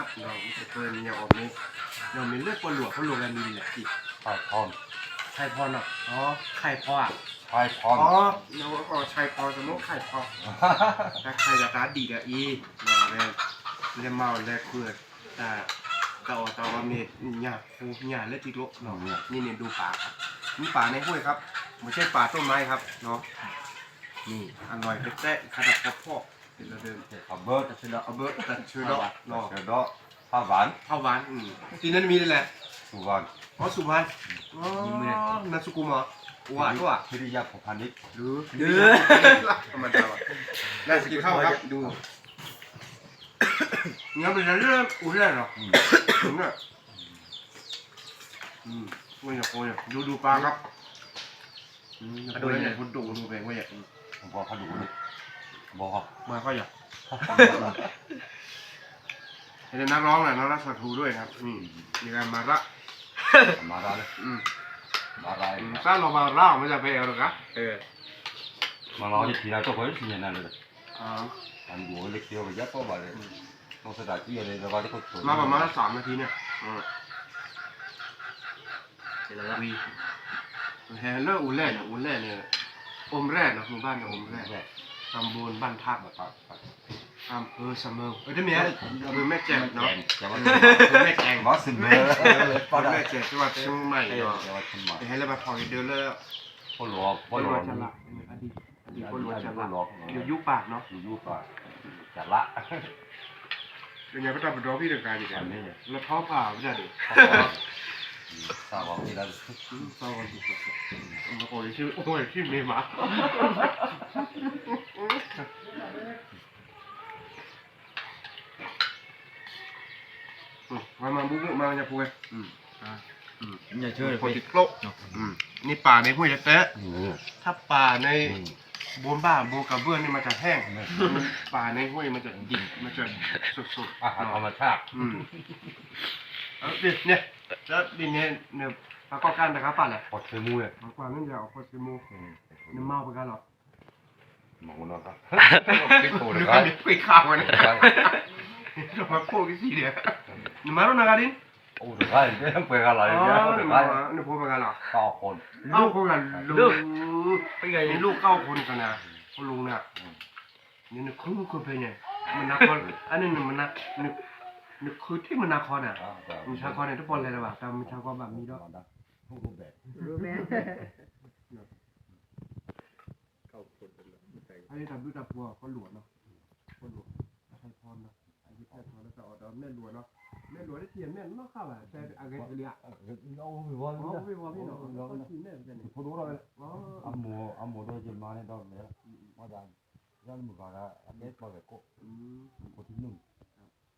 ับเราจะเกินอย่าออกนี้เรามีเลือดปวหลวงเขาลงกันมีแหละจิไข่พอนไข่พอนาะอ๋อไข่พออะไข่พอนอ๋อเราอ๋อไข่พอสมมติไข่พอถ้าไข่จะตาดีอะอีเนาะแม่เล่เมาแลเพื่อแต่ต่ออกตอว่ามีหยาคูหยาเลือดจิกโลเนาะนี่เนี่ยดูป่าครับนี่ป่าในห้วยครับไม่ใช่ป่าต้นไม้ครับเนาะนี่อร่อยเป๊ะๆขนาดพอพอ เป็นระเดิมขับเบิร์ดแต่เชื่อเอาเบิร์ตแต่เชื่อเนาะเนาะเดี๋ยวดอกผ้าหวานข้าวหวานอืมทีนั้นมีเลยแหละสุวรรณอ๋อสุพรรณอ๋อนาสุกุมเหรอหวานด้วยพิริยาของพันนิชหรือหรือธรรมดาว่ะน่าจะกินข้าวครับดูงั้นเป็นเรื่องอุ่นแน่เนาะอุ่นเนี่ยอืมไม่อยากโอยดูดูปลาครับอืมอยากโอยเนี่ยคุณดูดูไปว่าอยากผมบอกเขาดูเลย บอกมาก็อยากเห็นนักร้องแหละนักรักษาทูด้วยครับนี่มีการมาละมาได้เลยอืมมาได้สร้างเรามาเล่าไม่จะไปเอาหรอกนะเออมาลองที่ทีไรก็เฮ้ยทีนั้นเลยอ่าอันดูเล็กเดียวไปยัดเข้าไปเลยต้องสถานที่อะไรแล้วก็ที่เขามาประมาณสามนาทีเนี่ยอืมเสร็จแล้ววีแฮเลอร์อุ่นแร่เนี่ยอุ่นแร่เนี่ยอมแร่นะหมู่บ้านเนี่ยอมแร่ ตำบลบ้านทับอะครับอำเภอเสมิงเออที่เมียอำเภอแม่แจ่มเนาะจะว่าอำเภอแม่แจ่มว่าสิเมอร์อำเภอแม่แจ่มจังหวัดเชียงใหม่เออเนาะจะว่าทำไมให้เรามาพอเดินเลยพ่อหลวงคพ่อนหลววังชระอดีตอดีตคนวัชพ่อหลระวงเดี๋ยวยุปากเนาะอยู่ยุป่าจัดละเป็นไงก็ต้องเป็นร้องพี่เดือดการอยู่อันเนี่ยนี้แล้วท้อผ่าไม่ได้ดิ ทราบว่าที่เราเศร้ากันสุดๆมาโอ้ยชื่อโอ้ยชื่อเมมามามาบุกมาจะพูดอืมอ่าอืมอย่าเชื่อคไปนติดโลกอืมนี่ป่าในห้วยแท้ๆถ้าป่าในบนบ้าบนกระเบื้องนี่มันจะแห้ง ป่าในห้วยมันจะดิบมันจะสดๆอาหารธรรมชาติอืมเออดิเนี่ย แล้วดิเนี่ยเนี่ยปลาก็กันนะครับป่าแหละพอเชมูเลยปลากวางนั่นจะเอาพอซิมูเนี่ยเมาไปกันหรอมองนะครับหรือกันมีคุยข่าวกันเรามาพูดกันสิเดียวนี่มาโรนาการินโอ้เดี๋ยวได้เรื่องเปลือกอะไรอ๋อเนี่ยนี่เดี๋ยวมาได้เนี่ยพูดกันหรอเก้าคนเก้าคนกันลูกเป็นไงเป็นลูกเก้าคนกันนะคุณลุงเนี่ยนี่นึกคุ้มคุ้มไปเนี่ยมันนักคนอันนี้มันนักนึ กนึกคือที่มันนักคอนอะมีชาวคอนในทุกคนเลยนะว่าแต่มีชาวคอนแบบนี้ด้วยทุกรูปแบบรู้ไหมอันนี้ทำด้วยตะพัวคนหลวงเนาะคนหลวงไทยพรเนาะอันนี้ไทยพรแล้วก็ออก